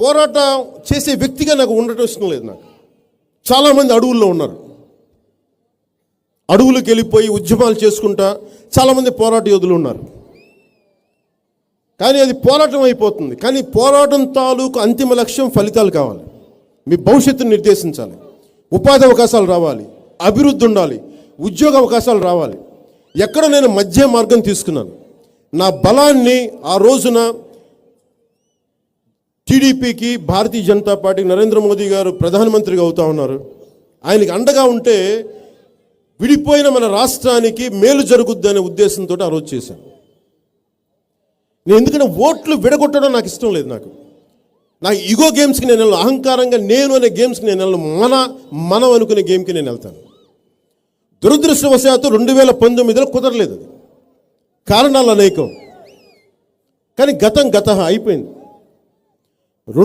పోరాటం చేసే వ్యక్తిగా నాకు ఉండటం ఇష్టం లేదు నాకు. చాలామంది అడవుల్లో ఉన్నారు. అడవులకు వెళ్ళిపోయి ఉద్యమాలు చేసుకుంటా చాలామంది పోరాట యోధులు ఉన్నారు. కానీ అది పోరాటం అయిపోతుంది. కానీ పోరాటం తాలూకు అంతిమ లక్ష్యం ఫలితాలు కావాలి. మీ భవిష్యత్తును నిర్దేశించాలి. ఉపాధి అవకాశాలు రావాలి. అభివృద్ధి ఉండాలి. ఉద్యోగ అవకాశాలు రావాలి. ఎక్కడ నేను మధ్య మార్గం తీసుకున్నాను. నా బలాన్ని ఆ రోజున టీడీపీకి భారతీయ జనతా పార్టీకి నరేంద్ర మోదీ గారు ప్రధానమంత్రిగా అవుతా ఉన్నారు. ఆయనకి అండగా ఉంటే విడిపోయిన మన రాష్ట్రానికి మేలు జరుగుద్ది అనే ఉద్దేశంతో ఆ రోజు చేశాను. నేను ఎందుకంటే ఓట్లు విడగొట్టడం నాకు ఇష్టం లేదు నాకు. నా ఈగో గేమ్స్కి నేను వెళ్ళను అహంకారంగా నేను అనే గేమ్స్కి నేను వెళ్ళను మన మనం అనుకునే గేమ్కి నేను వెళ్తాను. దురదృష్టవశాత్తు రెండు వేల పంతొమ్మిదిలో కుదరలేదు అది. కారణాలు అనేకం. కానీ గతం గత అయిపోయింది.